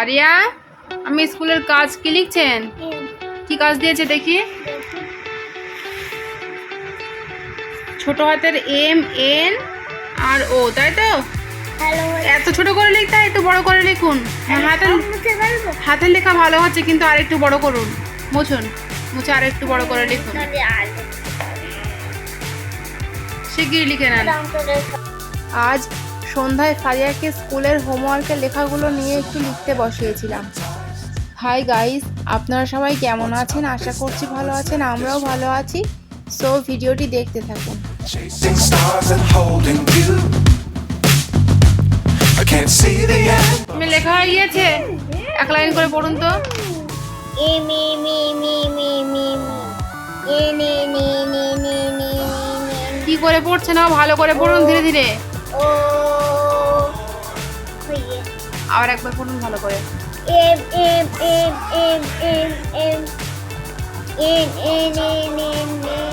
Area আমি স্কুলের কাজ কি লিখছেন? কি কাজ দিয়েছে দেখি। ছোট হাতের এম এন আর ও তাই তো? এত ছোট করে লিখতে হয় একটু বড় করে লিখুন। হ্যাঁ, হাতের মুখে হাতের লেখা ভালো হচ্ছে কিন্তু আর একটু বড় করুন। মুছুন। মুছে আর একটু বড় করে লিখুন। শিগগিরই লিখে নেন। আজ সন্ধ্যায় ফারিয়াকে স্কুলের হোমওয়ার্কের লেখাগুলো নিয়ে একটু লিখতে বসিয়েছিলাম। হাই গাইস আপনারা সবাই কেমন আছেন? আশা করছি ভালো আছেন আমরাও ভালো আছি। সো ভিডিওটি দেখতে থাকুন. তুমি লেখা হয়ে গিয়েছে? এক লাইন করে পড়ুন তো। এ মি মি মি মি মি মি এ নে নে নে নে নে নে। কি করে পড়ছে না? ভালো করে পড়ুন ধীরে ধীরে। ও আবার একবার পড়ুন ভালো করে। M M M M M M N N N N N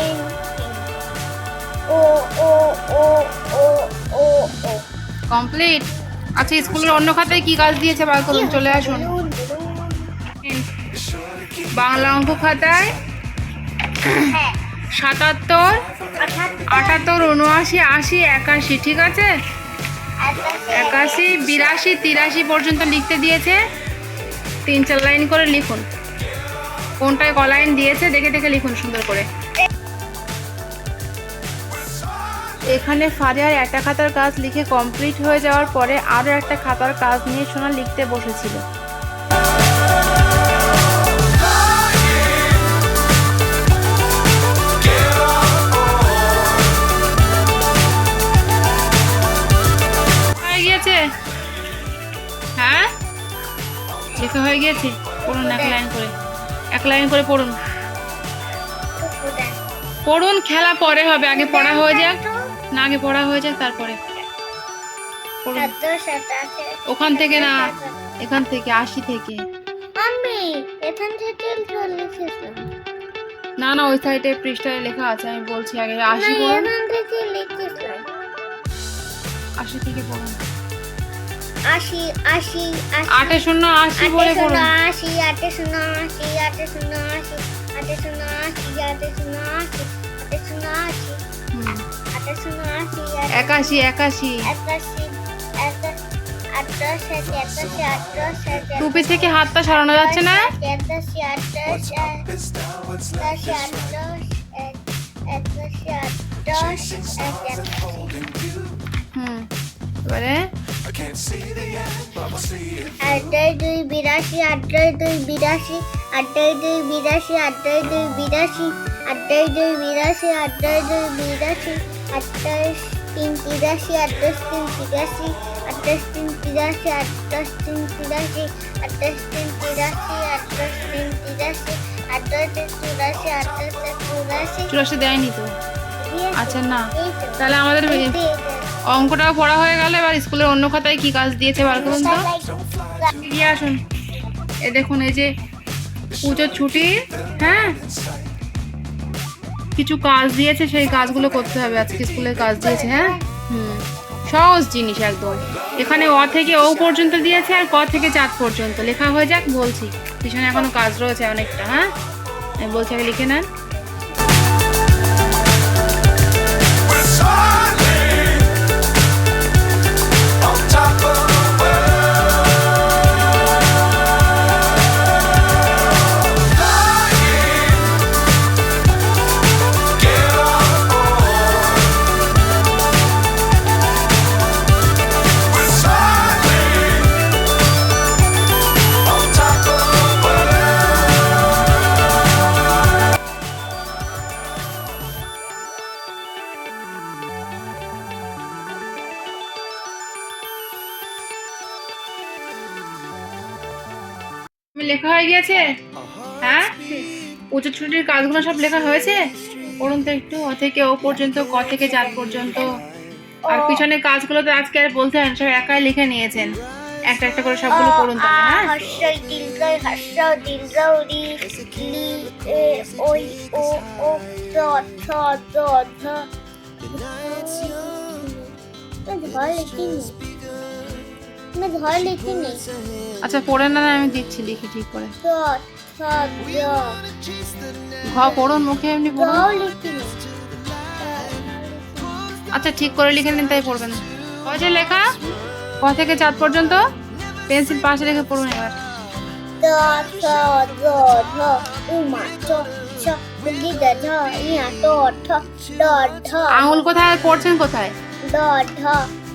N O O O O O O complete আচ্ছা স্কুলের অন্য খাতায় কি কাজ দিয়েছে? বার করুন চলে আসুন। বাংলা অঙ্ক খাতায় হ্যাঁ। সাতাত্তর আটাত্তর উনআশি আশি একাশি ঠিক আছে? একাশি, বিরাশি, তিরাশি পর্যন্ত লিখতে দিয়েছে। তিন চার লাইন করে লিখুন। কোনটায় ক লাইন দিয়েছে, দেখে দেখে লিখুন সুন্দর করে। এখানে ফারিয়ার একটা খাতার কাজ লিখে কমপ্লিট হয়ে যাওয়ার পরে আরও একটা খাতার কাজ নিয়ে সোনা লিখতে বসেছিল। হয়ে গিয়েছে পড়ুন এক লাইন করে। এক লাইন করে পড়ুন। পড়ুন খেলা পরে হবে। আগে পড়া হয়ে যাক। না আগে পড়া হয়ে যাক তারপরে ওখান থেকে না এখান থেকে আশি থেকে। আমি এখান থেকে না না ওই সাইডে পৃষ্ঠায় লেখা আছে আমি বলছি আগে আশি আশি থেকে পড়ুন। আশি আশি আটে শূন্য আশি বলে পড়ুন আশি আটে শূন্য আশি আটে শূন্য আশি আটে শূন্য আশি আটে শূন্য আশি আটে শূন্য আশি। আটে শূন্য আশি একাশি একাশি। একাশি টুপি থেকে হাতটা সরানো যাচ্ছে না. হুম। এবারে I can't see the end, but we'll see it. আটাই দুই বিরাশি আটাই দুই বিরাশি আটাই দুই বিরাশি আটাই দুই বিরাশি আটাই দুই বিরাশি আটাই দুই বিরাশি আটাইশ তিন তিরাশি আটাশ তিন তিরাশি আটাশ তিন তিরাশি আটাশ তিন তিরাশি আটাশ তিন তিরাশি আটাশ তিন তিরাশি আটাশ তিন চুরাশি আটাশ তিন চুরাশি চুরাশি দেয়নি তো আচ্ছা না। তাহলে আমাদের। অঙ্কটাও পড়া হয়ে গেল এবার স্কুলের অন্য খাতায় কি কাজ দিয়েছে বার করুন তো। এগিয়ে আসুন। এ দেখুন এই যে পুজোর ছুটি হ্যাঁ? কিছু কাজ দিয়েছে সেই কাজগুলো করতে হবে। আজকে স্কুলের কাজ দিয়েছে হ্যাঁ? হুম। সহজ জিনিস একদম। এখানে অ থেকে ও পর্যন্ত দিয়েছে আর ক থেকে চাঁদ পর্যন্ত। লেখা হয়ে যাক বলছি। পিছনে এখনও কাজ রয়েছে অনেকটা হ্যাঁ? বলছি আগে লিখে নেন। side. লেখা হয়ে গেছে হ্যাঁ উঁচু ছুটির কাজগুলো সব লেখা হয়েছে পড়ুন তো একটু অ থেকে ও পর্যন্ত ক থেকে যার পর্যন্ত আর পিছনে কাজগুলো তো আজকে আর বলতে হয় সব একাই লিখে নিয়েছেন একটা একটা করে সবগুলো করুন তাহলে হ্যাঁ আমি ধরে লিখিনি। আচ্ছা পড়ে না আমি দিচ্ছি লিখি ঠিক করে। ঘ পড়ুন মুখে এমনি পড়ুন আচ্ছা ঠিক করে লিখে নিন তাই পড়বেন। কজে লেখা? ক থেকে চাঁদ পর্যন্ত? পেন্সিল পাশে রেখে পড়ুন এবার। আঙুল কোথায় পড়ছেন কোথায়?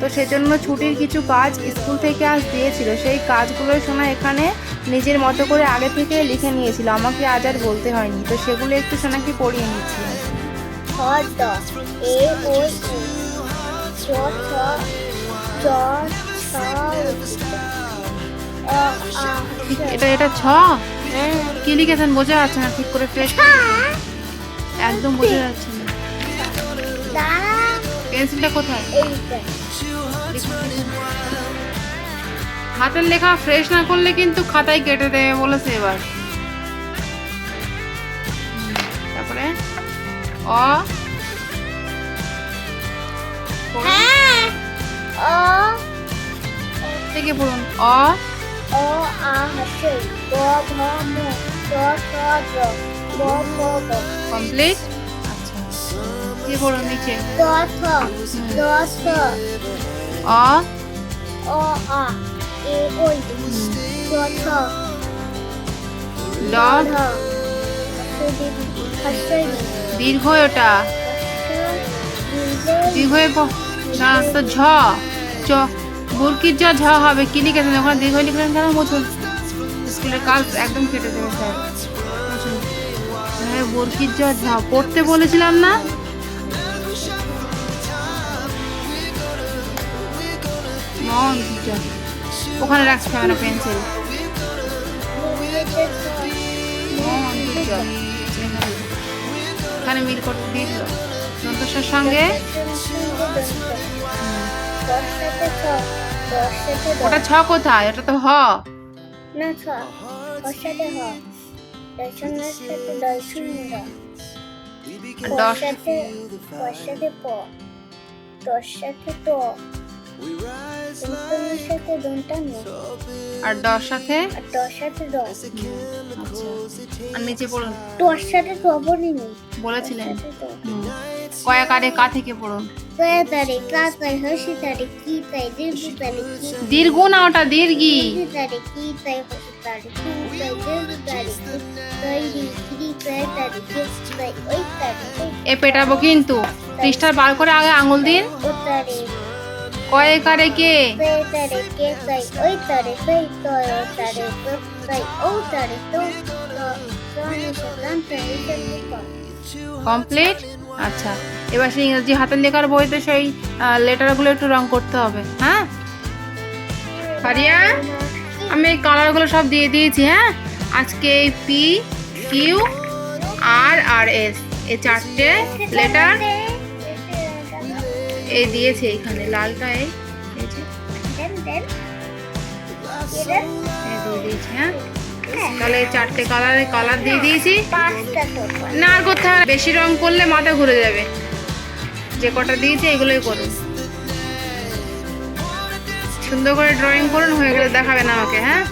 তো সেজন্য ছুটির কিছু কাজ স্কুল থেকে আজ দিয়েছিল। সেই কাজগুলোই শোনা এখানে নিজের মতো করে আগে থেকে লিখে নিয়েছিল। আমাকে আজ আর বলতে হয়নি। তো সেগুলো একটু সোনাকে পড়িয়ে নিচ্ছিলাম ছ দ এ ও ই চ ছ চ ছ অ আ ঠিক এটা এটা ছ? কি লিখেছেন? বোঝা যাচ্ছে না ঠিক করে ফ্রেশ একদম বোঝা যাচ্ছে না। পেন্সিলটা কোথায়? হাতের লেখা ফ্রেশ না করলে কিন্তু খাতায় কেটে দেবে বলেছে এবার। তারপরে অ। হ্যাঁ। থেকে পড়ুন। অ। অ আ হচ্ছে ব ভ ম জ ব ভ গ কমপ্লিট? আচ্ছা। কি পড়ুন নিচে। দ থ দ অ অ আ এ ওই ছ ড দীর্ঘ ওটা দীর্ঘ না তো ঝ. চ বুরকির জ ঝ হবে। কি লিখেছেন? ওখানে দীর্ঘ লিখলেন কেন? বুঝুন স্কুলের কাজ একদম কেটে দেবে স্যার। হ্যাঁ বুরকির জ ঝ। পড়তে বলেছিলাম না? মন জ। ওখানে রাখতে হবে না পেন্সিল। মন জ। এখানে মিল করতে দিল। সন্তোষের সঙ্গে। ওটা ছ কোথায়? ওটা তো হ। না ছ। সাথে হ। দর্শনের সাথে দর্শন দশ। সাথে প। তোর সাথে ত সাথে আর দশ সাথে? আর সাথে দ আচ্ছা। আর নিচে পড়ুন। সাথে বলেছিলেন। কয়েক আরে কা থেকে পড়ুন। কয়া তারে কা তাই হসি তারে কি তাই দীর্ঘ তারে দীর্ঘ না ওটা দীর্ঘি। দীর্ঘ তারে কি তাই হসি তারে কি তাই দীর্ঘ তারে তাই কি তাই তারে কি তাই ওই তারে এ পেটাবো কিন্তু। পৃষ্ঠার বার করে আগে আঙুল দিন। তারে কে? কমপ্লিট? আচ্ছা এবার সেই ইংরেজি হাতের লেখার বইতে সেই লেটারগুলো একটু রং করতে হবে হ্যাঁ? ফারিয়া, আমি কালারগুলো সব দিয়ে দিয়েছি হ্যাঁ? আজকে পি, কিউ, আর আর, এস, এই চারটে লেটার এই দিয়েছে এখানে লালটা এই এই যে, দেন। দেন এই হ্যাঁ? তাহলে চারটে কালারে কালার দিয়ে দিয়েছি। না আর করতে হবে। বেশি রং করলে মাথা ঘুরে যাবে। যে কটা দিয়েছে এগুলোই করুন। সুন্দর করে ড্রয়িং করুন হয়ে গেলে দেখাবেন আমাকে হ্যাঁ?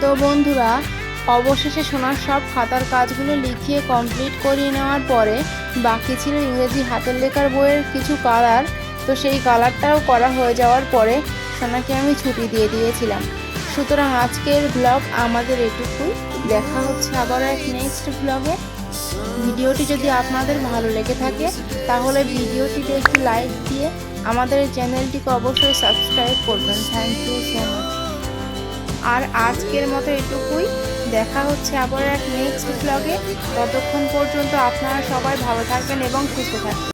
তো বন্ধুরা, অবশেষে সোনার সব খাতার কাজগুলো লিখিয়ে কমপ্লিট করিয়ে নেওয়ার পরে বাকি ছিল ইংরেজি হাতের লেখার বইয়ের কিছু কালার তো সেই কালারটাও করা হয়ে যাওয়ার পরে সোনাকে আমি ছুটি দিয়ে দিয়েছিলাম। সুতরাং আজকের ব্লগ আমাদের এটুকুই। দেখা হচ্ছে আবার এক নেক্সট ব্লগে ভিডিওটি যদি আপনাদের ভালো লেগে থাকে, তাহলে ভিডিওটিতে একটি লাইক দিয়ে আমাদের চ্যানেলটিকে অবশ্যই সাবস্ক্রাইব করবেন। থ্যাংক ইউ সো মাচ আর আজকের মতো এটুকুই। দেখা হচ্ছে আবার এক নেক্সট ব্লগে ততক্ষণ পর্যন্ত আপনারা সবাই ভালো থাকবেন এবং সুস্থ থাকবেন।